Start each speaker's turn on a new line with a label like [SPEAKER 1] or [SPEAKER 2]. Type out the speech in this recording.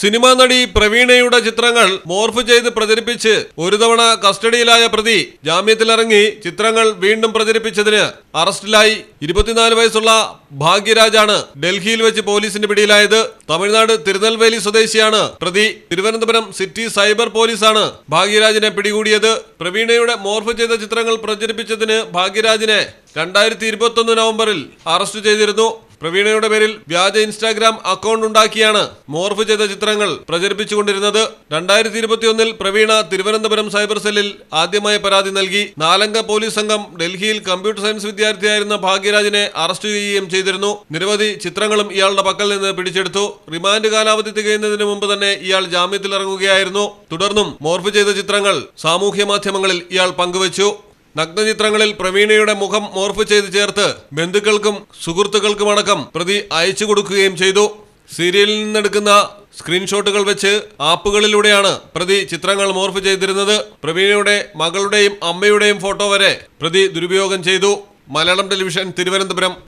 [SPEAKER 1] Cinema നടി പ്രവീണയുടെ ചിത്രങ്ങൾ morph ചെയ്ത് പ്രചരിപ്പിച്ച് ഒരു തവണ കസ്റ്റഡിയിലായ പ്രതി ജാമ്യത്തിലിറങ്ങി ചിത്രങ്ങൾ വീണ്ടും പ്രചരിപ്പിച്ചതിന് അറസ്റ്റിലായി. ഇരുപത്തിനാല് വയസ്സുള്ള ഭാഗ്യരാജാണ് ഡൽഹിയിൽ വെച്ച് പോലീസിന്റെ പിടിയിലായത്. തമിഴ്നാട് തിരുനെൽവേലി സ്വദേശിയാണ് പ്രതി. തിരുവനന്തപുരം സിറ്റി സൈബർ പോലീസാണ് ഭാഗ്യരാജിനെ പിടികൂടിയത്. പ്രവീണയുടെ മോർഫ് ചെയ്ത ചിത്രങ്ങൾ പ്രചരിപ്പിച്ചതിന് ഭാഗ്യരാജിനെ രണ്ടായിരത്തി ഇരുപത്തൊന്ന് നവംബറിൽ അറസ്റ്റ് ചെയ്തിരുന്നു. പ്രവീണയുടെ പേരിൽ വ്യാജ ഇൻസ്റ്റാഗ്രാം അക്കൗണ്ട് ഉണ്ടാക്കിയാണ് മോർഫ് ചെയ്ത ചിത്രങ്ങൾ പ്രചരിപ്പിച്ചുകൊണ്ടിരുന്നത്. രണ്ടായിരത്തി ഇരുപത്തിയൊന്നിൽ പ്രവീണ തിരുവനന്തപുരം സൈബർ സെല്ലിൽ ആദ്യമായി പരാതി നൽകി. നാലംഗ പോലീസ് സംഘം ഡൽഹിയിൽ കമ്പ്യൂട്ടർ സയൻസ് വിദ്യാർത്ഥിയായിരുന്ന ഭാഗ്യരാജിനെ അറസ്റ്റ് ചെയ്യുകയും ചെയ്തിരുന്നു. നിരവധി ചിത്രങ്ങളും ഇയാളുടെ പക്കൽ നിന്ന് പിടിച്ചെടുത്തു. റിമാൻഡ് കാലാവധി തികയുന്നതിന് മുമ്പ് തന്നെ ഇയാൾ ജാമ്യത്തിൽ ഇറങ്ങുകയായിരുന്നു തുടർന്നും മോർഫ് ചെയ്ത ചിത്രങ്ങൾ സാമൂഹ്യ മാധ്യമങ്ങളിൽ ഇയാൾ പങ്കുവച്ചു. നഗ്നചിത്രങ്ങളിൽ പ്രവീണയുടെ മുഖം മോർഫ് ചെയ്ത് ചേർത്ത് ബന്ധുക്കൾക്കും സുഹൃത്തുക്കൾക്കുമടക്കം പ്രതി അയച്ചു കൊടുക്കുകയും ചെയ്തു. സീരിയലിൽ നിന്നെടുക്കുന്ന സ്ക്രീൻഷോട്ടുകൾ വെച്ച് ആപ്പുകളിലൂടെയാണ് പ്രതി ചിത്രങ്ങൾ മോർഫ് ചെയ്തിരുന്നത്. പ്രവീണയുടെ മകളുടെയും അമ്മയുടെയും ഫോട്ടോ വരെ പ്രതി ദുരുപയോഗം ചെയ്തു. മലയാളം ടെലിവിഷൻ തിരുവനന്തപുരം.